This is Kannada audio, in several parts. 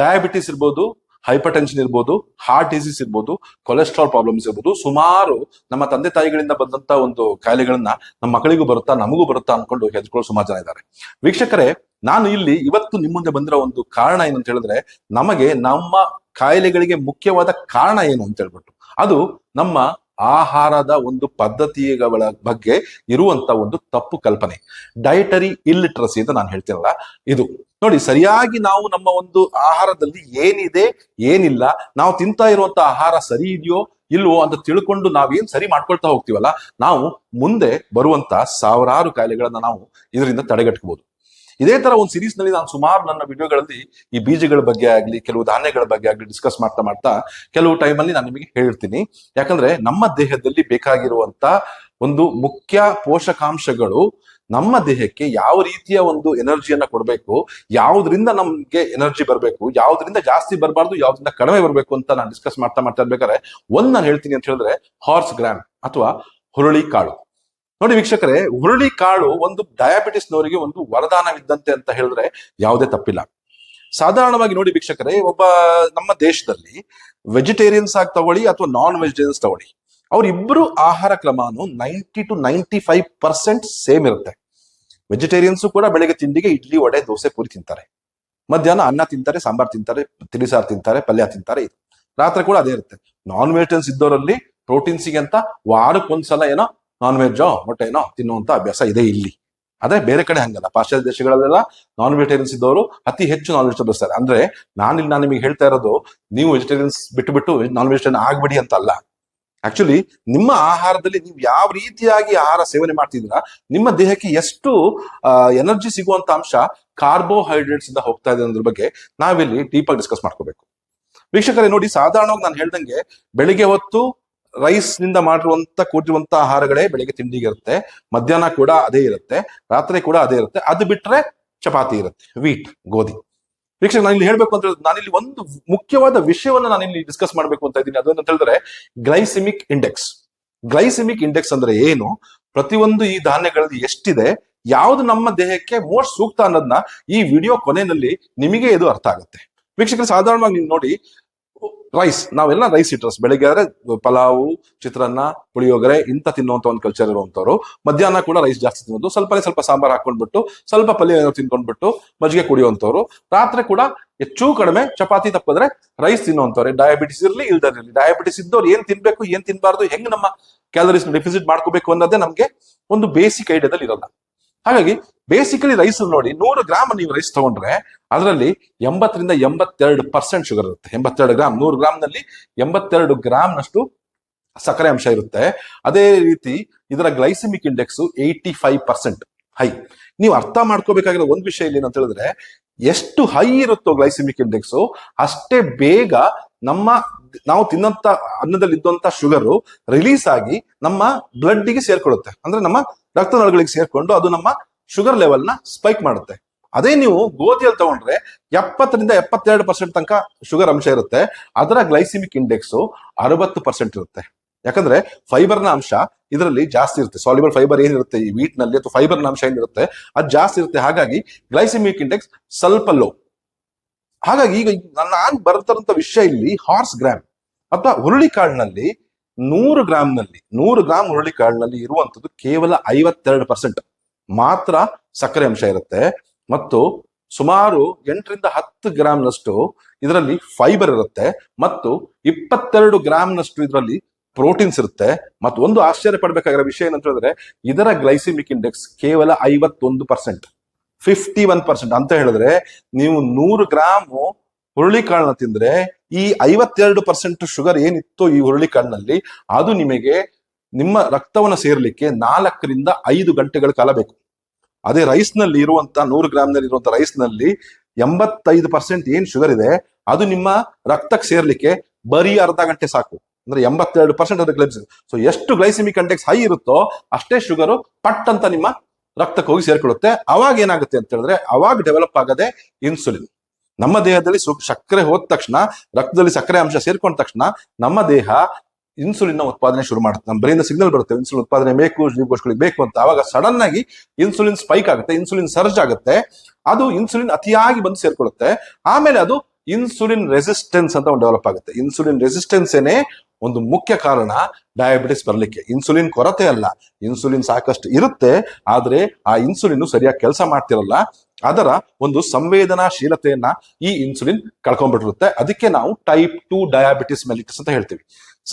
ಡಯಾಬಿಟಿಸ್ ಇರ್ಬೋದು ಹೈಪರ್ ಟೆನ್ಷನ್ ಇರ್ಬೋದು ಹಾರ್ಟ್ ಡಿಸೀಸ್ ಇರ್ಬೋದು ಕೊಲೆಸ್ಟ್ರಾಲ್ ಪ್ರಾಬ್ಲಮ್ಸ್ ಇರ್ಬೋದು, ಸುಮಾರು ನಮ್ಮ ತಂದೆ ತಾಯಿಗಳಿಂದ ಬಂದಂತ ಒಂದು ಕಾಯಿಲೆಗಳನ್ನ ನಮ್ಮ ಮಕ್ಕಳಿಗೂ ಬರುತ್ತಾ, ನಮಗೂ ಬರುತ್ತಾ ಅನ್ಕೊಂಡು ಹೆದ್ಕೊಳ್ಳೋ ಸುಮಾರು ಜನ ಇದ್ದಾರೆ. ವೀಕ್ಷಕರೇ, ನಾನು ಇಲ್ಲಿ ಇವತ್ತು ನಿಮ್ಮ ಮುಂದೆ ಬಂದಿರೋ ಒಂದು ಕಾರಣ ಏನು ಅಂತ ಹೇಳಿದ್ರೆ, ನಮಗೆ ನಮ್ಮ ಕಾಯಿಲೆಗಳಿಗೆ ಮುಖ್ಯವಾದ ಕಾರಣ ಏನು ಅಂತ ಹೇಳ್ಬಿಟ್ಟು. ಅದು ನಮ್ಮ ಆಹಾರದ ಒಂದು ಪದ್ಧತಿಗಳ ಬಗ್ಗೆ ಇರುವಂತ ಒಂದು ತಪ್ಪು ಕಲ್ಪನೆ. ಡಯಟರಿ ಇಲ್ಲಿಟ್ರಸಿ ಅಂತ ನಾನು ಹೇಳ್ತಿರಲ್ಲ ಇದು. ನೋಡಿ, ಸರಿಯಾಗಿ ನಾವು ನಮ್ಮ ಒಂದು ಆಹಾರದಲ್ಲಿ ಏನಿದೆ, ಏನಿಲ್ಲ, ನಾವು ತಿಂತಾ ಇರುವಂತ ಆಹಾರ ಸರಿ ಇದೆಯೋ, ಇಲ್ವೋ ಅಂತ ತಿಳ್ಕೊಂಡು ನಾವೇನ್ ಸರಿ ಮಾಡ್ಕೊಳ್ತಾ ಹೋಗ್ತೀವಲ್ಲ, ನಾವು ಮುಂದೆ ಬರುವಂತ ಸಾವಿರಾರು ಕಾಯಿಲೆಗಳನ್ನ ನಾವು ಇದರಿಂದ ತಡೆಗಟ್ಟಬಹುದು ಇದೇ ತರ ಒಂದು ಸೀರೀಸ್ನಲ್ಲಿ ನಾನು ಸುಮಾರು ನನ್ನ ವಿಡಿಯೋಗಳಲ್ಲಿ ಈ ಬೀಜಗಳ ಬಗ್ಗೆ ಆಗ್ಲಿ, ಕೆಲವು ಧಾನ್ಯಗಳ ಬಗ್ಗೆ ಆಗ್ಲಿ ಡಿಸ್ಕಸ್ ಮಾಡ್ತಾ ಮಾಡ್ತಾ ಕೆಲವು ಟೈಮಲ್ಲಿ ನಾನು ನಿಮಗೆ ಹೇಳ್ತೀನಿ. ಯಾಕಂದ್ರೆ ನಮ್ಮ ದೇಹದಲ್ಲಿ ಬೇಕಾಗಿರುವಂತ ಒಂದು ಮುಖ್ಯ ಪೋಷಕಾಂಶಗಳು ನಮ್ಮ ದೇಹಕ್ಕೆ ಯಾವ ರೀತಿಯ ಒಂದು ಎನರ್ಜಿಯನ್ನ ಕೊಡಬೇಕು, ಯಾವ್ದ್ರಿಂದ ನಮ್ಗೆ ಎನರ್ಜಿ ಬರಬೇಕು, ಯಾವ್ದ್ರಿಂದ ಜಾಸ್ತಿ ಬರಬಾರ್ದು, ಯಾವ್ದ್ರಿಂದ ಕಡಿಮೆ ಬರಬೇಕು ಅಂತ ನಾನು ಡಿಸ್ಕಸ್ ಮಾಡ್ತಾ ಮಾಡ್ತಾ ಇರ್ಬೇಕಾದ್ರೆ ಒಂದ್ ನಾನು ಹೇಳ್ತೀನಿ ಅಂತ ಹೇಳಿದ್ರೆ ಹಾರ್ಸ್ ಗ್ರಾಮ್ ಅಥವಾ ಹುರುಳಿ ಕಾಳು. ನೋಡಿ ವೀಕ್ಷಕರೇ, ಹುರುಳಿ ಕಾಳು ಒಂದು ಡಯಾಬಿಟಿಸ್ ನವರಿಗೆ ಒಂದು ವರದಾನವಿದ್ದಂತೆ ಅಂತ ಹೇಳಿದ್ರೆ ಯಾವುದೇ ತಪ್ಪಿಲ್ಲ. ಸಾಧಾರಣವಾಗಿ ನೋಡಿ ವೀಕ್ಷಕರೇ, ಒಬ್ಬ ನಮ್ಮ ದೇಶದಲ್ಲಿ ವೆಜಿಟೇರಿಯನ್ಸ್ ಆಗಿ ತಗೊಳ್ಳಿ ಅಥವಾ ನಾನ್ ವೆಜಿಟೇರಿಯನ್ಸ್ ತಗೊಳ್ಳಿ ಅವರಿಬ್ಬರು ಆಹಾರ ಕ್ರಮಾನು ninety two ninety five percent same ಇರುತ್ತೆ. ವೆಜಿಟೇರಿಯನ್ಸು ಕೂಡ ಬೆಳಗ್ಗೆ ತಿಂಡಿಗೆ ಇಡ್ಲಿ, ವಡೆ, ದೋಸೆ, ಪೂರಿ ತಿಂತಾರೆ. ಮಧ್ಯಾಹ್ನ ಅನ್ನ ತಿಂತಾರೆ, ಸಾಂಬಾರ್ ತಿಂತಾರೆ ತಿಳಿಸಾರು ತಿಂತಾರೆ, ಪಲ್ಯ ತಿಂತಾರೆ ರಾತ್ರಿ ಕೂಡ ಅದೇ ಇರುತ್ತೆ. ನಾನ್ ವೆಜಿಟೇರಿಯನ್ಸ್ ಇದ್ದವರಲ್ಲಿ ಪ್ರೋಟೀನ್ಸಿಗೆ ಅಂತ ವಾರಕ್ಕೊಂದ್ಸಲ ಏನೋ ನಾನ್ ವೆಜ್ಜೋ ಮೊಟ್ಟೆನೋ ತಿನ್ನುವಂತ ಅಭ್ಯಾಸ ಇದೆ ಇಲ್ಲಿ. ಅದೇ ಬೇರೆ ಕಡೆ ಹಂಗಲ್ಲ. ಪಾಶ್ಚಾತ್ಯ ದೇಶಗಳಲ್ಲೆಲ್ಲ ನಾನ್ ವೆಜಿಟೇರಿಯನ್ಸ್ ಇದ್ದವರು ಅತಿ ಹೆಚ್ಚು ನಾನ್ ವೆಜ್ ತೋರಿಸ್ತಾರೆ ಅಂದ್ರೆ ನಾನಿಲ್ಲಿ ನಾನು ನಿಮಗೆ ಹೇಳ್ತಾ ಇರೋದು, ನೀವು ವೆಜಿಟೇರಿಯನ್ಸ್ ಬಿಟ್ಟು ಬಿಟ್ಟು ನಾನ್ ವೆಜಿಟೇರಿಯನ್ ಆಗ್ಬಿಡಿ ಅಂತ ಅಲ್ಲ ಆಕ್ಚುಲಿ ನಿಮ್ಮ ಆಹಾರದಲ್ಲಿ ನೀವು ಯಾವ ರೀತಿಯಾಗಿ ಆಹಾರ ಸೇವನೆ ಮಾಡ್ತಿದ್ದೀರಾ, ನಿಮ್ಮ ದೇಹಕ್ಕೆ ಎಷ್ಟು ಎನರ್ಜಿ ಸಿಗುವಂತ ಅಂಶ ಕಾರ್ಬೋಹೈಡ್ರೇಟ್ಸ್ ಇಂದ ಹೋಗ್ತಾ ಇದೆ ಅನ್ನೋದ್ರ ಬಗ್ಗೆ ನಾವಿಲ್ಲಿ ಡೀಪ್ ಆಗಿ ಡಿಸ್ಕಸ್ ಮಾಡ್ಕೋಬೇಕು. ವೀಕ್ಷಕರೇ ನೋಡಿ, ಸಾಧಾರಣವಾಗಿ ನಾನು ಹೇಳ್ದಂಗೆ ಬೆಳಿಗ್ಗೆ ಹೊತ್ತು ರೈಸ್ನಿಂದ ಮಾಡಿರುವಂತ ಕೂಟಿರುವಂತ ಆಹಾರಗಳೇ ಬೆಳಿಗ್ಗೆ ತಿಂಡಿಗೆ ಇರುತ್ತೆ. ಮಧ್ಯಾಹ್ನ ಕೂಡ ಅದೇ ಇರುತ್ತೆ. ರಾತ್ರಿ ಕೂಡ ಅದೇ ಇರುತ್ತೆ. ಅದು ಬಿಟ್ರೆ ಚಪಾತಿ ಇರುತ್ತೆ. ವೀಟ್, ಗೋಧಿ. ವೀಕ್ಷಕ ನಾನು ಇಲ್ಲಿ ಹೇಳ್ಬೇಕು ಅಂತ ಹೇಳಿದ್ರೆ, ನಾನಿಲ್ಲಿ ಒಂದು ಮುಖ್ಯವಾದ ವಿಷಯವನ್ನ ನಾನು ಇಲ್ಲಿ ಡಿಸ್ಕಸ್ ಮಾಡ್ಬೇಕು ಅಂತ ಇದ್ದೀನಿ. ಅದನ್ನ ಹೇಳಿದ್ರೆ, ಗ್ಲೈಸಿಮಿಕ್ ಇಂಡೆಕ್ಸ್ ಗ್ಲೈಸಿಮಿಕ್ ಇಂಡೆಕ್ಸ್ ಅಂದ್ರೆ ಏನು? ಪ್ರತಿಯೊಂದು ಈ ಧಾನ್ಯಗಳಲ್ಲಿ ಎಷ್ಟಿದೆ? ಯಾವ್ದು ನಮ್ಮ ದೇಹಕ್ಕೆ ಮೋಸ್ಟ್ ಸೂಕ್ತ ಅನ್ನೋದನ್ನ ಈ ವಿಡಿಯೋ ಕೊನೆಯಲ್ಲಿ ನಿಮಗೆ ಇದು ಅರ್ಥ ಆಗುತ್ತೆ. ವೀಕ್ಷಕರು, ಸಾಧಾರಣವಾಗಿ ನೀವು ನೋಡಿ ರೈಸ್ ನಾವೆಲ್ಲ ರೈಸ್ ಇಟ್ರಸ್ ಬೆಳಿಗ್ಗೆ ಆದ್ರೆ, ಪಲಾವು, ಚಿತ್ರಾನ್ನ, ಪುಳಿಯೋಗರೆ, ಇಂತ ತಿನ್ನುವಂತ ಒಂದು ಕಲ್ಚರ್ ಇರುವಂತವ್ರು ಮಧ್ಯಾಹ್ನ ಕೂಡ ರೈಸ್ ಜಾಸ್ತಿ ತಿನ್ನೋದು. ಸ್ವಲ್ಪ ಸ್ವಲ್ಪ ಸಾಂಬಾರ್ ಹಾಕೊಂಡ್ಬಿಟ್ಟು, ಸ್ವಲ್ಪ ಪಲ್ಯ ತಿನ್ಕೊಂಡ್ಬಿಟ್ಟು ಮಜ್ಜಿಗೆ ಕುಡಿಯುವಂತವ್ರು ರಾತ್ರಿ ಕೂಡ ಹೆಚ್ಚು ಕಡಿಮೆ ಚಪಾತಿ ತಪ್ಪಿದ್ರೆ ರೈಸ್ ತಿನ್ನುವಂತವ್ರೆ ಡಯಾಬಿಟಿಸ್ ಇರಲಿ ಇಲ್ದಿರಲಿ ಡಯಾಬಿಟಿಸ್ ಇದ್ದವ್ರು ಏನ್ ತಿನ್ಬೇಕು, ಏನ್ ತಿನ್ಬಾರ್ದು, ಹೆಂಗ್ ನಮ್ಮ ಕ್ಯಾಲರೀಸ್ ಡೆಫಿಸಿಟ್ ಮಾಡ್ಕೋಬೇಕು ಅನ್ನೋದೇ ನಮ್ಗೆ ಒಂದು ಬೇಸಿಕ್ ಐಡಿಯಾದಲ್ಲಿ ಇರಲ್ಲ ಹಾಗಾಗಿ ಬೇಸಿಕಲಿ ರೈಸ್ ನೋಡಿ, ನೂರು ಗ್ರಾಮ್ ನೀವು ರೈಸ್ ತಗೊಂಡ್ರೆ ಅದರಲ್ಲಿ ಎಂಬತ್ತರಿಂದ ಎಂಬತ್ತೆರಡು ಪರ್ಸೆಂಟ್ ಶುಗರ್ ಇರುತ್ತೆ. ಎಂಬತ್ತೆರಡು ಗ್ರಾಮ್ ನೂರು ಗ್ರಾಮ್ನಲ್ಲಿ ಎಂಬತ್ತೆರಡು ಗ್ರಾಮ್ ನಷ್ಟು ಸಕ್ಕರೆ ಅಂಶ ಇರುತ್ತೆ. ಅದೇ ರೀತಿ ಇದರ glycemic index eighty five percent high, ನೀವು ಅರ್ಥ ಮಾಡ್ಕೋಬೇಕಾಗಿರೋ ಒಂದು ವಿಷಯ ಇಲ್ಲಿ ಏನಂತ ಹೇಳಿದ್ರೆ, ಎಷ್ಟು ಹೈ ಇರುತ್ತೋ ಗ್ಲೈಸಮಿಕ್ ಇಂಡೆಕ್ಸ್ ಅಷ್ಟೇ ಬೇಗ ನಮ್ಮ ನಾವು ತಿನ್ನಂತ ಅನ್ನದಲ್ಲಿ ಇದ್ದಂತ ಶುಗರು ರಿಲೀಸ್ ಆಗಿ ನಮ್ಮ ಬ್ಲಡ್ಗೆ ಸೇರ್ಕೊಳ್ಳುತ್ತೆ ಅಂದ್ರೆ ನಮ್ಮ ರಕ್ತನಾಳಗಳಿಗೆ ಸೇರ್ಕೊಂಡು ಅದು ನಮ್ಮ ಶುಗರ್ ಲೆವೆಲ್ ಸ್ಪೈಕ್ ಮಾಡುತ್ತೆ. ಅದೇ ನೀವು ಗೋಧಿಯಲ್ಲಿ ತಗೊಂಡ್ರೆ ಎಪ್ಪತ್ತರಿಂದ ಎಪ್ಪತ್ತೆರಡು ಪರ್ಸೆಂಟ್ ತನಕ ಶುಗರ್ ಅಂಶ ಇರುತ್ತೆ. ಅದರ ಗ್ಲೈಸಿಮಿಕ್ ಇಂಡೆಕ್ಸ್ ಅರವತ್ತು ಪರ್ಸೆಂಟ್ ಇರುತ್ತೆ. ಯಾಕಂದ್ರೆ ಫೈಬರ್ನ ಅಂಶ ಇದರಲ್ಲಿ ಜಾಸ್ತಿ ಇರುತ್ತೆ. ಸಾಲಿಬಲ್ ಫೈಬರ್ ಏನಿರುತ್ತೆ ಈ ವೀಟ್ನಲ್ಲಿ ಅಥವಾ ಫೈಬರ್ನ ಅಂಶ ಏನಿರುತ್ತೆ, ಅದು ಜಾಸ್ತಿ ಇರುತ್ತೆ. ಹಾಗಾಗಿ ಗ್ಲೈಸಿಮಿಕ್ ಇಂಡೆಕ್ಸ್ ಸ್ವಲ್ಪ ಲೋ ಹಾಗಾಗಿ ಈಗ ನಾನು ಬರ್ತಾರಂತ ವಿಷಯ ಇಲ್ಲಿ ಹಾರ್ಸ್ ಗ್ರಾಮ್ ಅಥವಾ ಹುರುಳಿ ಕಾಳಿನಲ್ಲಿ ನೂರು ಗ್ರಾಮ್ನಲ್ಲಿ ನೂರು ಗ್ರಾಮ್ ಹುರುಳಿ ಕಾಳಿನಲ್ಲಿ ಇರುವಂತದ್ದು ಕೇವಲ ಐವತ್ತೆರಡು ಪರ್ಸೆಂಟ್ ಮಾತ್ರ ಸಕ್ಕರೆ ಅಂಶ ಇರುತ್ತೆ. ಮತ್ತು ಸುಮಾರು ಎಂಟರಿಂದ ಹತ್ತು ಗ್ರಾಮ್ನಷ್ಟು ಇದರಲ್ಲಿ ಫೈಬರ್ ಇರುತ್ತೆ. ಮತ್ತು ಇಪ್ಪತ್ತೆರಡು ಗ್ರಾಮ್ನಷ್ಟು ಇದರಲ್ಲಿ ಪ್ರೋಟೀನ್ಸ್ ಇರುತ್ತೆ. ಮತ್ತು ಒಂದು ಆಶ್ಚರ್ಯ ಪಡಬೇಕಾಗಿರೋ ವಿಷಯ ಏನಂತ ಹೇಳಿದ್ರೆ ಇದರ ಗ್ಲೈಸಿಮಿಕ್ ಇಂಡೆಕ್ಸ್ ಕೇವಲ ಐವತ್ತೊಂದು ಪರ್ಸೆಂಟ್ ಫಿಫ್ಟಿ ಒನ್ ಪರ್ಸೆಂಟ್ ಅಂತ ಹೇಳಿದ್ರೆ ನೀವು ನೂರು ಗ್ರಾಮ್ ಹುರುಳಿಕಾಳನ್ನ ತಿಂದ್ರೆ ಈ ಐವತ್ತೆರಡು ಪರ್ಸೆಂಟ್ ಶುಗರ್ ಏನಿತ್ತು ಈ ಹುರುಳಿಕಾಳಿನಲ್ಲಿ ಅದು ನಿಮಗೆ ನಿಮ್ಮ ರಕ್ತವನ್ನ ಸೇರ್ಲಿಕ್ಕೆ ನಾಲ್ಕರಿಂದ ಐದು ಗಂಟೆಗಳ ಕಾಲ ಬೇಕು. ಅದೇ ರೈಸ್ನಲ್ಲಿ ಇರುವಂತ, ನೂರು ಗ್ರಾಮ್ನಲ್ಲಿ ಇರುವಂತ ರೈಸ್ನಲ್ಲಿ ಎಂಬತ್ತೈದು ಪರ್ಸೆಂಟ್ ಏನ್ ಶುಗರ್ ಇದೆ, ಅದು ನಿಮ್ಮ ರಕ್ತಕ್ಕೆ ಸೇರ್ಲಿಕ್ಕೆ ಬರೀ ಅರ್ಧ ಗಂಟೆ ಸಾಕು. ಅಂದ್ರೆ ಎಂಬತ್ತೆರಡು ಪರ್ಸೆಂಟ್ ಅದು ಗ್ಲೈಸ್ ಸೊ ಎಷ್ಟು ಗ್ಲೈಸಿಮಿಕ್ ಇಂಡೆಕ್ಸ್ ಹೈ ಇರುತ್ತೋ ಅಷ್ಟೇ ಶುಗರು ಪಟ್ ಅಂತ ನಿಮ್ಮ ರಕ್ತಕ್ಕೆ ಹೋಗಿ ಸೇರ್ಕೊಳ್ಳುತ್ತೆ. ಅವಾಗ ಏನಾಗುತ್ತೆ ಅಂತ ಹೇಳಿದ್ರೆ, ಅವಾಗ ಡೆವಲಪ್ ಆಗದೆ ಇನ್ಸುಲಿನ್ ನಮ್ಮ ದೇಹದಲ್ಲಿ ಸಕ್ಕರೆ ಹೋದ ತಕ್ಷಣ, ರಕ್ತದಲ್ಲಿ ಸಕ್ಕರೆ ಅಂಶ ಸೇರ್ಕೊಂಡ ತಕ್ಷಣ ನಮ್ಮ ದೇಹ ಇನ್ಸುಲಿನ್ ಉತ್ಪಾದನೆ ಶುರು ಮಾಡುತ್ತೆ. ನಮ್ಮ ಬ್ರೈನ್ ಸಿಗ್ನಲ್ ಬರುತ್ತೆ ಇನ್ಸುಲಿನ್ ಉತ್ಪಾದನೆ ಬೇಕು, ಜೀವಕೋಶಗಳಿಗೆ ಬೇಕು ಅಂತ. ಅವಾಗ ಸಡನ್ ಆಗಿ ಇನ್ಸುಲಿನ್ ಸ್ಪೈಕ್ ಆಗುತ್ತೆ ಇನ್ಸುಲಿನ್ ಸರ್ಜ್ ಆಗುತ್ತೆ. ಅದು ಇನ್ಸುಲಿನ್ ಅತಿಯಾಗಿ ಬಂದು ಸೇರ್ಕೊಳ್ಳುತ್ತೆ. ಆಮೇಲೆ ಅದು ಇನ್ಸುಲಿನ್ ರೆಸಿಸ್ಟೆನ್ಸ್ ಅಂತ ಒಂದು ಡೆವಲಪ್ ಆಗುತ್ತೆ. ಇನ್ಸುಲಿನ್ ರೆಸಿಸ್ಟೆನ್ಸ್ ಏನೇ ಒಂದು ಮುಖ್ಯ ಕಾರಣ ಡಯಾಬಿಟಿಸ್ ಬರಲಿಕ್ಕೆ. ಇನ್ಸುಲಿನ್ ಕೊರತೆ ಅಲ್ಲ. ಇನ್ಸುಲಿನ್ ಸಾಕಷ್ಟು ಇರುತ್ತೆ, ಆದ್ರೆ ಆ ಇನ್ಸುಲಿನ್ ಸರಿಯಾಗಿ ಕೆಲಸ ಮಾಡ್ತಿರಲ್ಲ. ಅದರ ಒಂದು ಸಂವೇದನಾಶೀಲತೆಯನ್ನ ಈ ಇನ್ಸುಲಿನ್ ಕಳ್ಕೊಂಡ್ಬಿಟ್ಟಿರುತ್ತೆ. ಅದಕ್ಕೆ ನಾವು ಟೈಪ್ ಟು ಡಯಾಬಿಟಿಸ್ ಮೆಲಿಟಿಸ್ ಅಂತ ಹೇಳ್ತೀವಿ.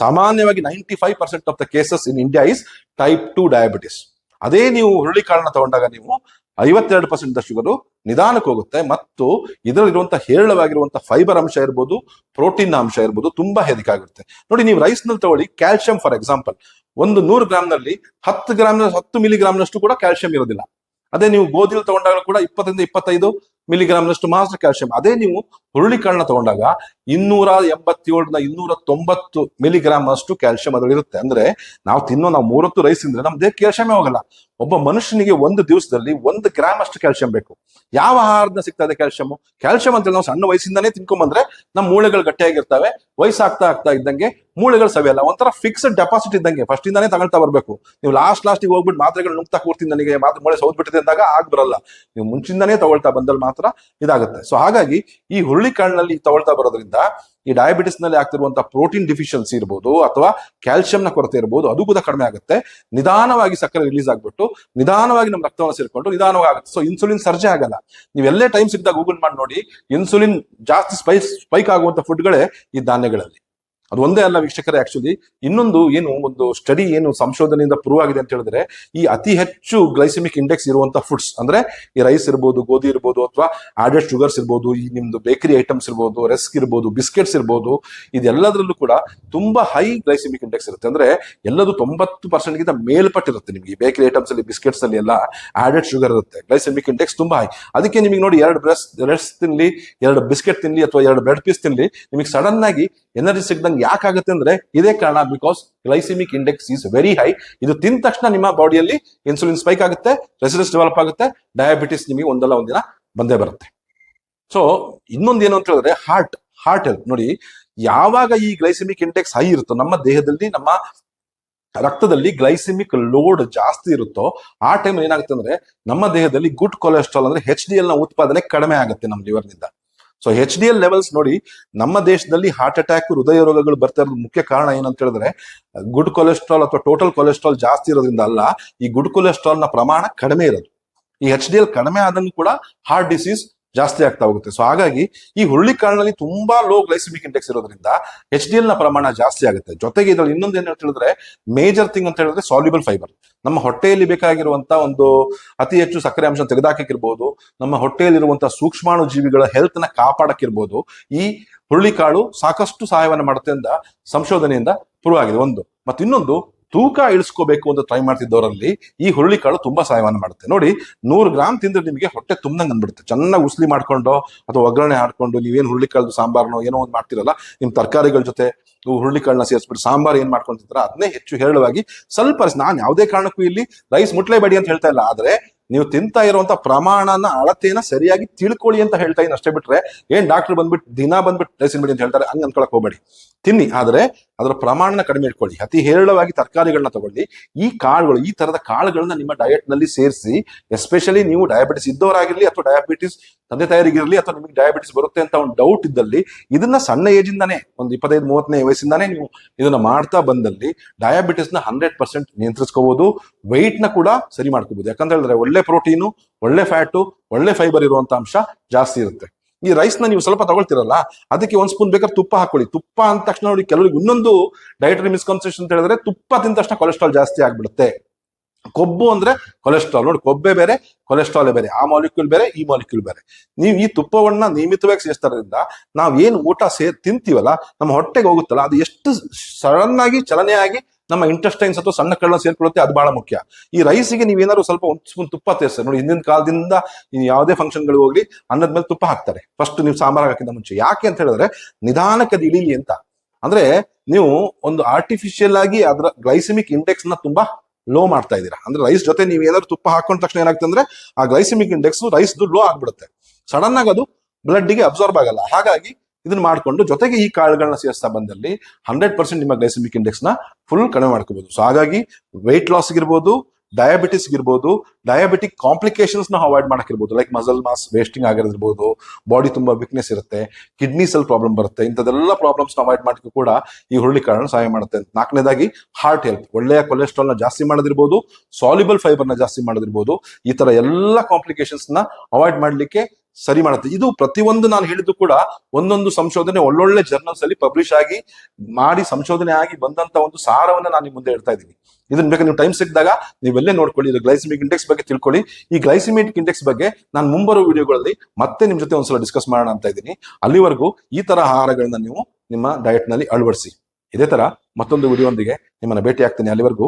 ಸಾಮಾನ್ಯವಾಗಿ ninety five percent of the cases in India is type two diabetes ಅದೇ ನೀವು ಹುರುಳಿಕಾಳನ್ನ ತಗೊಂಡಾಗ ನೀವು ಐವತ್ತೆರಡು ಪರ್ಸೆಂಟ್ ಶುಗರು ನಿಧಾನಕ್ಕೆ ಹೋಗುತ್ತೆ ಮತ್ತು ಇದರಲ್ಲಿರುವಂತಹ ಹೇರಳವಾಗಿರುವಂತಹ ಫೈಬರ್ ಅಂಶ ಇರ್ಬೋದು ಪ್ರೋಟೀನ್ ಅಂಶ ಇರ್ಬೋದು ತುಂಬಾ ಹೆದಕಾಗಿರುತ್ತೆ ನೋಡಿ ನೀವು ರೈಸ್ನಲ್ಲಿ ತಗೊಳ್ಳಿ ಕ್ಯಾಲ್ಸಿಯಂ ಫಾರ್ ಎಕ್ಸಾಂಪಲ್ ಒಂದು ನೂರು ಗ್ರಾಮ್ನಲ್ಲಿ ಹತ್ತು ಗ್ರಾಮ್ ಹತ್ತು ಮಿಲಿಗ್ರಾಮ್ನಷ್ಟು ಕೂಡ ಕ್ಯಾಲ್ಸಿಯಂ ಇರೋದಿಲ್ಲ. ಅದೇ ನೀವು ಗೋಧಿಲ್ ತಗೊಂಡಾಗ ಕೂಡ ಇಪ್ಪತ್ತರಿಂದ ಇಪ್ಪತ್ತೈದು ಮಿಲಿಗ್ರಾಮ್ನಷ್ಟು ಮಾತ್ರ ಕ್ಯಾಲ್ಸಿಯಂ ಅದೇ ನೀವು ಹುರುಳಿಕಾಳನ್ನ ತಗೊಂಡಾಗ ಇನ್ನೂರ ಎಂಬತ್ತೇಳರಿಂದ ಇನ್ನೂರ ತೊಂಬತ್ತು ಮಿಲಿಗ್ರಾಮ್ ಅಷ್ಟು ಕ್ಯಾಲ್ಸಿಯಂ ಅದ್ರಲ್ಲಿ ಇರುತ್ತೆ. ಅಂದ್ರೆ ನಾವು ತಿನ್ನೋ ನಾವು ಮೂರತ್ತು ರೈಸ್ ತಿಂದ್ರೆ ನಮ್ ದೇಹಕ್ಕೆ ಕ್ಯಾಲ್ಸಿಯಮೇ ಹೋಗಲ್ಲ. ಒಬ್ಬ ಮನುಷ್ಯನಿಗೆ ಒಂದು ದಿವಸದಲ್ಲಿ ಒಂದು ಗ್ರಾಮ್ ಅಷ್ಟು ಕ್ಯಾಲ್ಸಿಯಂ ಬೇಕು. ಯಾವ ಆಹಾರದಿಂದ ಸಿಗ್ತದೆ ಇದೆ ಕ್ಯಾಲ್ಸಿಯಂ ಕ್ಯಾಲ್ಸಿಯಂ ಅಂತ ನಾವು ಸಣ್ಣ ವಯಸ್ಸಿಂದಾನೇ ತಿನ್ಕೊಂಬಂದ್ರೆ ನಮ್ಮ ಮೂಳೆಗಳು ಗಟ್ಟಿಯಾಗಿರ್ತವೆ. ವಯಸ್ಸಾಗ್ತಾ ಆಗ್ತಾ ಇದ್ದಂಗೆ ಮೂಳೆಗಳು ಸವಿಯಲ್ಲ ಒಂಥರ ಫಿಕ್ಸ್ಡ್ ಡೆಪಾಸಿಟ್ ಇದ್ದಂಗೆ. ಫಸ್ಟ್ ಇಂದಾನೇ ತಗೊಳ್ತಾ ಬರಬೇಕು. ನೀವು ಲಾಸ್ಟ್ ಲಾಸ್ಟಿಗೆ ಹೋಗ್ಬಿಟ್ಟು ಮಾತ್ರೆಗಳು ನುಗ್ತಾ ಕೂರ್ತೀನಿ ನನಗೆ ಮಾತ್ರ ಮೂಳೆ ಸೌದ್ಬಿಟ್ಟಿದೆ ಅಂದಾಗ ಆಗ ಬರಲ್ಲ. ನೀವು ಮುಂಚಿಂದಾನೇ ತಗೊಳ್ತಾ ಬಂದಲ್ಲಿ ಮಾತ್ರ ಇದಾಗುತ್ತೆ. ಸೊ ಹಾಗಾಗಿ ಈ ಹುರುಳಿಕಾಳಿನಲ್ಲಿ ತಗೊಳ್ತಾ ಬರೋದ್ರಿಂದ ಈ ಡಯಾಬಿಟಿಸ್ನಲ್ಲಿ ಆಗ್ತಿರುವಂತಹ ಪ್ರೋಟೀನ್ ಡಿಫಿಷಿಯನ್ಸಿ ಇರ್ಬೋದು ಅಥವಾ ಕ್ಯಾಲ್ಸಿಯಂನ ಕೊರತೆ ಇರ್ಬೋದು ಅದು ಕೂಡ ಕಡಿಮೆ ಆಗುತ್ತೆ. ನಿಧಾನವಾಗಿ ಸಕ್ಕರೆ ರಿಲೀಸ್ ಆಗ್ಬಿಟ್ಟು ನಿಧಾನವಾಗಿ ನಮ್ಮ ರಕ್ತವನ್ನು ಸೇರ್ಕೊಂಡು ನಿಧಾನವಾಗಿ ಆಗುತ್ತೆ. ಸೊ ಇನ್ಸುಲಿನ್ ಸರ್ಜೆ ಆಗಲ್ಲ. ನೀವು ಎಲ್ಲೇ ಟೈಮ್ ಸಿಕ್ಕಿದಾಗ ಗೂಗಲ್ ಮಾಡಿ ನೋಡಿ ಇನ್ಸುಲಿನ್ ಜಾಸ್ತಿ ಸ್ಪೈಸ್ ಸ್ಪೈಕ್ ಆಗುವಂತ ಫುಡ್ಗಳೇ ಈ ಧಾನ್ಯಗಳಲ್ಲಿ. ಅದು ಒಂದೇ ಅಲ್ಲ ವೀಕ್ಷಕರೇ ಆಕ್ಚುಲಿ ಇನ್ನೊಂದು ಏನು, ಒಂದು ಸ್ಟಡಿ ಏನು ಸಂಶೋಧನೆಯಿಂದ ಪ್ರೂವ್ ಆಗಿದೆ ಅಂತ ಹೇಳಿದ್ರೆ, ಈ ಅತಿ ಹೆಚ್ಚು ಗ್ಲೈಸೆಮಿಕ್ ಇಂಡೆಕ್ಸ್ ಇರುವಂತ ಫುಡ್ಸ್ ಅಂದ್ರೆ ಈ ರೈಸ್ ಇರ್ಬೋದು, ಗೋಧಿ ಇರ್ಬೋದು, ಅಥವಾ ಆಡೆಡ್ ಶುಗರ್ಸ್ ಇರ್ಬೋದು, ಈ ನಿಮ್ದು ಬೇಕರಿ ಐಟಮ್ಸ್ ಇರ್ಬೋದು ರೆಸ್ಕ್ ಇರ್ಬೋದು ಬಿಸ್ಕೆಟ್ಸ್ ಇರ್ಬೋದು, ಇದೆಲ್ಲದರಲ್ಲೂ ಕೂಡ ತುಂಬಾ ಹೈ ಗ್ಲೈಸೆಮಿಕ್ ಇಂಡೆಕ್ಸ್ ಇರುತ್ತೆ. ಅಂದ್ರೆ ಎಲ್ಲದು ತೊಂಬತ್ತು ಪರ್ಸೆಂಟ್ ಗಿಂತ ಮೇಲ್ಪಟ್ಟಿರುತ್ತೆ ನಿಮಗೆ. ಬೇಕರಿ ಐಟಮ್ಸ್ ಅಲ್ಲಿ ಬಿಸ್ಕೆಟ್ಸ್ ಅಲ್ಲಿ ಎಲ್ಲ ಆಡೆಡ್ ಶುಗರ್ ಇರುತ್ತೆ. ಗ್ಲೈಸೆಮಿಕ್ ಇಂಡೆಕ್ಸ್ ತುಂಬಾ ಹೈ ಅದಕ್ಕೆ ನಿಮಗೆ ನೋಡಿ ಎರಡು ಬ್ರೆಸ್ ರೆಸ್ ತಿನ್ಲಿ, ಎರಡು ಬಿಸ್ಕೆಟ್ ತಿನ್ಲಿ, ಅಥವಾ ಎರಡು ಬ್ರೆಡ್ ಪೀಸ್ ತಿನ್ಲಿ, ನಿಮಗೆ ಸಡನ್ ಆಗಿ ಎನರ್ಜಿ ಸಿಗ್ದಂಗೆ ಯಾಕಾಗುತ್ತೆ ಅಂದ್ರೆ ಇದೇ ಕಾರಣ because glycemic index is very high ಇದು ತಿಂದ ತಕ್ಷಣ ನಿಮ್ಮ ಬಾಡಿಯಲ್ಲಿ ಇನ್ಸುಲಿನ್ ಸ್ಪೈಕ್ ಆಗುತ್ತೆ ರೆಸಿಡೆನ್ಸ್ ಡೆವಲಪ್ ಆಗುತ್ತೆ ಡಯಾಬಿಟಿಸ್ ನಿಮಗೆ ಒಂದಲ್ಲ ಒಂದಿನ ಬಂದೇ ಬರುತ್ತೆ. ಸೊ ಇನ್ನೊಂದು ಏನು ಅಂತ ಹೇಳಿದ್ರೆ ಹಾರ್ಟ್ ಹಾರ್ಟ್ ಹೆಲ್ತ್ ನೋಡಿ, ಯಾವಾಗ ಈ ಗ್ಲೈಸಿಮಿಕ್ ಇಂಡೆಕ್ಸ್ ಹೈ ಇರುತ್ತೋ, ನಮ್ಮ ದೇಹದಲ್ಲಿ, ನಮ್ಮ ರಕ್ತದಲ್ಲಿ ಗ್ಲೈಸಿಮಿಕ್ ಲೋಡ್ ಜಾಸ್ತಿ ಇರುತ್ತೋ, ಆ ಟೈಮ್ ಏನಾಗುತ್ತೆ ಅಂದ್ರೆ, ನಮ್ಮ ದೇಹದಲ್ಲಿ ಗುಡ್ ಕೊಲೆಸ್ಟ್ರಾಲ್ ಅಂದ್ರೆ ಹೆಚ್ ಡಿ ಎಲ್ನ ಉತ್ಪಾದನೆ ಕಡಿಮೆ ಆಗುತ್ತೆ ನಮ್ಮ ಲಿವರ್ನಿಂದ so H D L levels ನೋಡಿ ನಮ್ಮ ದೇಶದಲ್ಲಿ ಹಾರ್ಟ್ ಅಟ್ಯಾಕ್ ಹೃದಯ ರೋಗಗಳು ಬರ್ತಾ ಇರೋದು ಮುಖ್ಯ ಕಾರಣ ಏನಂತ ಹೇಳಿದ್ರೆ ಗುಡ್ ಕೊಲೆಸ್ಟ್ರಾಲ್ ಅಥವಾ ಟೋಟಲ್ ಕೊಲೆಸ್ಟ್ರಾಲ್ ಜಾಸ್ತಿ ಇರೋದ್ರಿಂದ ಅಲ್ಲ, ಈ ಗುಡ್ ಕೊಲೆಸ್ಟ್ರಾಲ್ನ ಪ್ರಮಾಣ ಕಡಿಮೆ ಇರೋದು. ಈ ಎಚ್ ಡಿ ಎಲ್ ಕಡಿಮೆ ಆದಂಗೂ ಕೂಡ ಹಾರ್ಟ್ ಡಿಸೀಸ್ ಜಾಸ್ತಿ ಆಗ್ತಾ ಹೋಗುತ್ತೆ. ಸೊ ಹಾಗಾಗಿ ಈ ಹುರುಳಿಕಾಳಿನಲ್ಲಿ ತುಂಬಾ ಲೋ ಗ್ಲೈಸಿಮಿಕ್ ಇಂಡೆಕ್ಸ್ ಇರೋದ್ರಿಂದ ಎಚ್ ಡಿ ಎಲ್ನ ಪ್ರಮಾಣ ಜಾಸ್ತಿ ಆಗುತ್ತೆ. ಜೊತೆಗೆ ಇದರಲ್ಲಿ ಇನ್ನೊಂದು ಏನ್ ಹೇಳಿದ್ರೆ ಮೇಜರ್ ಥಿಂಗ್ ಅಂತ ಹೇಳಿದ್ರೆ ಸಾಲ್ಯುಬಲ್ ಫೈಬರ್ ನಮ್ಮ ಹೊಟ್ಟೆಯಲ್ಲಿ ಬೇಕಾಗಿರುವಂತಹ ಒಂದು ಅತಿ ಹೆಚ್ಚು ಸಕ್ಕರೆ ಅಂಶ ತೆಗೆದಾಕಿರ್ಬೋದು, ನಮ್ಮ ಹೊಟ್ಟೆಯಲ್ಲಿರುವಂತಹ ಸೂಕ್ಷ್ಮಾಣು ಜೀವಿಗಳ ಹೆಲ್ತ್ನ ಕಾಪಾಡಕ್ಕಿರ್ಬೋದು, ಈ ಹುರುಳಿಕಾಳು ಸಾಕಷ್ಟು ಸಹಾಯವನ್ನು ಮಾಡುತ್ತೆ ಅಂತ ಸಂಶೋಧನೆಯಿಂದ ಪ್ರೂವ್ ಆಗಿದೆ ಒಂದು. ಮತ್ತು ಇನ್ನೊಂದು ತೂಕ ಇಳಿಸ್ಕೋಬೇಕು ಅಂತ ಟ್ರೈ ಮಾಡ್ತಿದ್ದವರಲ್ಲಿ ಈ ಹುರುಳಿಕಾಳು ತುಂಬಾ ಸಹಾಯವನ್ನು ಮಾಡುತ್ತೆ. ನೋಡಿ, ನೂರು ಗ್ರಾಮ್ ತಿಂದ್ರೆ ನಿಮಗೆ ಹೊಟ್ಟೆ ತುಂಬಂಗೆ ಅಂದ್ಬಿಡುತ್ತೆ ಚೆನ್ನಾಗಿ ಉಸ್ಲಿ ಮಾಡ್ಕೊಂಡು ಅಥವಾ ಒಗ್ಗರಣೆ ಹಾಕೊಂಡು ನೀವೇನು ಹುರುಳಿಕಾಳು ಸಾಂಬಾರ್ನೋ ಏನೋ ಒಂದು ಮಾಡ್ತಿರಲ್ಲ, ನಿಮ್ ತರಕಾರಿಗಳ ಜೊತೆ ಹುರುಳಿಕಾಳನ್ನ ಸೇರಿಸ್ಬಿಟ್ಟು ಸಾಂಬಾರ್ ಏನ್ ಮಾಡ್ಕೊಂತಿದ್ರ ಅದನ್ನೇ ಹೆಚ್ಚು ಹೇರಳವಾಗಿ ಸ್ವಲ್ಪ ನಾನು ಯಾವುದೇ ಕಾರಣಕ್ಕೂ ಇಲ್ಲಿ ರೈಸ್ ಮುಟ್ಲೇಬೇಡಿ ಅಂತ ಹೇಳ್ತಾ ಇಲ್ಲ. ಆದ್ರೆ ನೀವು ತಿಂತಾ ಇರುವಂತ ಪ್ರಮಾಣನ ಅಳತೆನ ಸರಿಯಾಗಿ ತಿಳ್ಕೊಳ್ಳಿ ಅಂತ ಹೇಳ್ತಾ ಇದ್ದೀನಿ ಅಷ್ಟೇ ಬಿಟ್ರೆ ಏನ್ ಡಾಕ್ಟರ್ ಬಂದ್ಬಿಟ್ಟು ದಿನ ಬಂದ್ಬಿಟ್ಟು ರೈಸ್ ಬಿಡಿ ಅಂತ ಹೇಳ್ತಾರೆ, ಹಂಗೆ ಅನ್ಕೊಳಕ್ ಹೋಗ್ಬೇಡಿ. ತಿನ್ನಿ, ಆದ್ರೆ ಅದರ ಪ್ರಮಾಣನ ಕಡಿಮೆ ಇಟ್ಕೊಳ್ಳಿ. ಅತಿ ಹೇರಳವಾಗಿ ತರಕಾರಿಗಳನ್ನ ತಗೊಳ್ಳಿ. ಈ ಕಾಳುಗಳು, ಈ ತರದ ಕಾಳುಗಳನ್ನ ನಿಮ್ಮ ಡಯಟ್ನಲ್ಲಿ ಸೇರಿಸಿ ಎಸ್ಪೆಷಲಿ ನೀವು ಡಯಾಬಿಟಿಸ್ ಇದ್ದವರಾಗಿರ್ಲಿ ಅಥವಾ ಡಯಾಬಿಟಿಸ್ ತಂದೆ ತಾಯರಿಗಿರಲಿ ಅಥವಾ ನಿಮಗೆ ಡಯಾಬಿಟಿಸ್ ಬರುತ್ತೆ ಅಂತ ಒಂದು ಡೌಟ್ ಇದ್ದಲ್ಲಿ, ಇದನ್ನ ಸಣ್ಣ ಏಜ್ ಇಂದಾನೆ, ಒಂದು ಇಪ್ಪತ್ತೈದು, ಮೂವತ್ತನೇ ವಯಸ್ಸಿಂದಾನೇ ನೀವು ಇದನ್ನ ಮಾಡ್ತಾ ಬಂದಲ್ಲಿ ಡಯಾಬಿಟಿಸ್ನ ಹಂಡ್ರೆಡ್ ಪರ್ಸೆಂಟ್ ನಿಯಂತ್ರಿಸ್ಕೋಬಹುದು ನ ಕೂಡ ಸರಿ ಮಾಡ್ಕೋಬಹುದು ಯಾಕಂತ ಹೇಳಿದ್ರೆ ಒಳ್ಳೆ ಪ್ರೋಟೀನು, ಒಳ್ಳೆ ಫ್ಯಾಟು, ಒಳ್ಳೆ ಫೈಬರ್ ಇರುವಂತ ಅಂಶ ಜಾಸ್ತಿ ಇರುತ್ತೆ. ಈ ರೈಸ್ನ ನೀವು ಸ್ವಲ್ಪ ತಗೊಳ್ತಿರಲ್ಲ, ಅದಕ್ಕೆ ಒಂದು ಸ್ಪೂನ್ ಬೇಕಾದ್ರೆ ತುಪ್ಪ ಹಾಕೊಳ್ಳಿ. ತುಪ್ಪ ಅಂದ ತಕ್ಷಣ ನೋಡಿ ಕೆಲವರಿಗೆ ಇನ್ನೊಂದು ಡೈಟರಿ ಮಿಸ್ಕನ್ಸೆಪ್ಷನ್ ಅಂತ ಹೇಳಿದ್ರೆ ತುಪ್ಪ ತಿಂದ ತಕ್ಷಣ ಕೊಲೆಸ್ಟ್ರಾಲ್ ಜಾಸ್ತಿ ಆಗ್ಬಿಡುತ್ತೆ. ಕೊಬ್ಬು ಅಂದ್ರೆ ಕೊಲೆಸ್ಟ್ರಾಲ್ ನೋಡಿ ಕೊಬ್ಬೆ ಬೇರೆ ಕೊಲೆಸ್ಟ್ರಾಲ್ ಬೇರೆ. ಆ ಮಾಲಿಕ್ಯೂಲ್ ಬೇರೆ, ಈ ಮಾಲಿಕ್ಯೂಲ್ ಬೇರೆ. ನೀವು ಈ ತುಪ್ಪವನ್ನ ನಿಯಮಿತವಾಗಿ ಸೇರಿಸೋದ್ರಿಂದ ನಾವ್ ಏನ್ ಊಟ ಸೇ, ತಿಂತೀವಲ್ಲ, ನಮ್ಮ ಹೊಟ್ಟೆಗೆ ಹೋಗುತ್ತಲ್ಲ, ಅದು ಎಷ್ಟು ಸಡನ್ ಆಗಿ ಚಲನೆ ನಮ್ಮ ಇಂಟೆಸ್ಟೈನ್ಸ್ ಅಥವಾ ಸಣ್ಣ ಕಳ್ಳ ಸೇರ್ಕೊಳ್ಳುತ್ತೆ, ಅದು ಬಹಳ ಮುಖ್ಯ. ಈ ರೈಸಿಗೆ ನೀವೇನಾದ್ರು ಸ್ವಲ್ಪ ಒಂದು ತುಪ್ಪ ತೇರ್ಸ್ತಾರೆ ನೋಡಿ ಹಿಂದಿನ ಕಾಲದಿಂದ ನೀವು ಯಾವುದೇ ಫಂಕ್ಷನ್ಗಳು ಹೋಗ್ಲಿ, ಅನ್ನದ ಮೇಲೆ ತುಪ್ಪ ಹಾಕ್ತಾರೆ. ಫಸ್ಟ್ ನೀವು ಸಾಂಬಾರ್ ಹಾಕಿದ ಮುಂಚೆ. ಯಾಕೆ ಅಂತ ಹೇಳಿದ್ರೆ, ನಿಧಾನಕ್ಕೆ ಅದು ಇಳಿಲಿ ಅಂತ. ಅಂದ್ರೆ ನೀವು ಒಂದು ಆರ್ಟಿಫಿಷಿಯಲ್ ಆಗಿ ಅದರ ಗ್ಲೈಸಿಮಿಕ್ ಇಂಡೆಕ್ಸ್ನ ತುಂಬಾ ಲೋ ಮಾಡ್ತಾ ಇದ್ದೀರಾ. ಅಂದ್ರೆ ರೈಸ್ ಜೊತೆ ನೀವು ಏನಾದ್ರು ತುಪ್ಪ ಹಾಕೊಂಡ ತಕ್ಷಣ ಏನಾಗ್ತದೆ ಅಂದ್ರೆ, ಆ ಗ್ಲೈಸಿಮಿಕ್ ಇಂಡೆಕ್ಸ್ ರೈಸ್ ಲೋ ಆಗ್ಬಿಡುತ್ತೆ. ಸಡನ್ ಆಗಿ ಅದು ಬ್ಲಡ್ಗೆ ಅಬ್ಸಾರ್ಬ್ ಆಗಲ್ಲ. ಹಾಗಾಗಿ ಇದನ್ನ ಮಾಡಿಕೊಂಡು ಜೊತೆಗೆ ಈ ಕಾಳುಗಳನ್ನ ಸೇರಿಸ್ತಾ ಬಂದಲ್ಲಿ ಹಂಡ್ರೆಡ್ ಪರ್ಸೆಂಟ್ ನಿಮ್ಮ ಗ್ಲೈಸಮಿಕ್ ಇಂಡೆಕ್ಸ್ನ ಫುಲ್ ಕಡಿಮೆ ಮಾಡ್ಕೋಬಹುದು ಸೊ ಹಾಗಾಗಿ ವೆಯ್ಟ್ ಲಾಸ್ ಇರ್ಬೋದು ಡಯಾಬಿಟಿಸ್ ಇರ್ಬೋದು ಡಯಾಬಿಟಿಕ್ ಕಾಂಪ್ಲಿಕೇಶನ್ಸ್ನ ಅವಾಯ್ಡ್ ಮಾಡಕ್ಕಿರ್ಬೋದು ಲೈಕ್ ಮಸಲ್ ಮಾಸ್ ವೇಸ್ಟಿಂಗ್ ಆಗಿರೋದಿರ್ಬೋದು ಬಾಡಿ ತುಂಬಾ ವೀಕ್ನೆಸ್ ಇರುತ್ತೆ ಕಿಡ್ನಿ ಸೆಲ್ ಪ್ರಾಬ್ಲಮ್ ಬರುತ್ತೆ, ಇಂಥದೆಲ್ಲ ಪ್ರಾಬ್ಲಮ್ಸ್ ಅವಾಯ್ಡ್ ಮಾಡಕ್ಕೆ ಕೂಡ ಈ ಹುರುಳಿ ಕಾಳನ್ನು ಸಹಾಯ ಮಾಡುತ್ತೆ ನಾಲ್ಕನೇದಾಗಿ ಹಾರ್ಟ್ ಹೆಲ್ತ್ ಒಳ್ಳೆಯ ಕೊಲೆಸ್ಟ್ರಾಲ್ನ ಜಾಸ್ತಿ ಮಾಡೋದಿರ್ಬೋದು ಸಾಲಿಬಲ್ ಫೈಬರ್ನ ಜಾಸ್ತಿ ಮಾಡೋದಿರ್ಬೋದು, ಈ ತರ ಎಲ್ಲ ಕಾಂಪ್ಲಿಕೇಶನ್ಸ್ನ ಅವಾಯ್ಡ್ ಮಾಡ್ಲಿಕ್ಕೆ ಸರಿ ಮಾಡುತ್ತೆ. ಇದು ಪ್ರತಿಯೊಂದು ನಾನು ಹೇಳಿದ್ದು ಕೂಡ ಒಂದೊಂದು ಸಂಶೋಧನೆ ಒಳ್ಳೊಳ್ಳೆ ಜರ್ನಲ್ಸ್ ಅಲ್ಲಿ ಪಬ್ಲಿಷ್ ಆಗಿ ಮಾಡಿ ಸಂಶೋಧನೆ ಆಗಿ ಬಂದಂತ ಒಂದು ಸಾರವನ್ನ ನಾನು ಮುಂದೆ ಹೇಳ್ತಾ ಇದ್ದೀನಿ. ಇದನ್ನ ಬೇಕಾದ್ರೆ ನೀವು ಟೈಮ್ ಸಿಕ್ಕಿದಾಗ ನೀವೆಲ್ಲೇ ನೋಡ್ಕೊಳ್ಳಿ. ಇದು ಗ್ಲೈಸಿಮಿಕ್ ಇಂಡೆಕ್ಸ್ ಬಗ್ಗೆ ತಿಳ್ಕೊಳ್ಳಿ. ಈ ಗ್ಲೈಸಿಮಿಕ್ ಇಂಡೆಕ್ಸ್ ಬಗ್ಗೆ ನಾನು ಮುಂಬರುವ ವಿಡಿಯೋಗಳಲ್ಲಿ ಮತ್ತೆ ನಿಮ್ ಜೊತೆ ಒಂದ್ಸಲ ಡಿಸ್ಕಸ್ ಮಾಡೋಣ ಅಂತ ಇದ್ದೀನಿ. ಅಲ್ಲಿವರೆಗೂ ಈ ತರ ಆಹಾರಗಳನ್ನ ನೀವು ನಿಮ್ಮ ಡಯಟ್ನಲ್ಲಿ ಅಳವಡಿಸಿ. ಇದೇ ತರ ಮತ್ತೊಂದು ವಿಡಿಯೋದೊಂದಿಗೆ ನಿಮ್ಮನ್ನ ಭೇಟಿ ಆಗ್ತೀನಿ ಅಲ್ಲಿವರೆಗೂ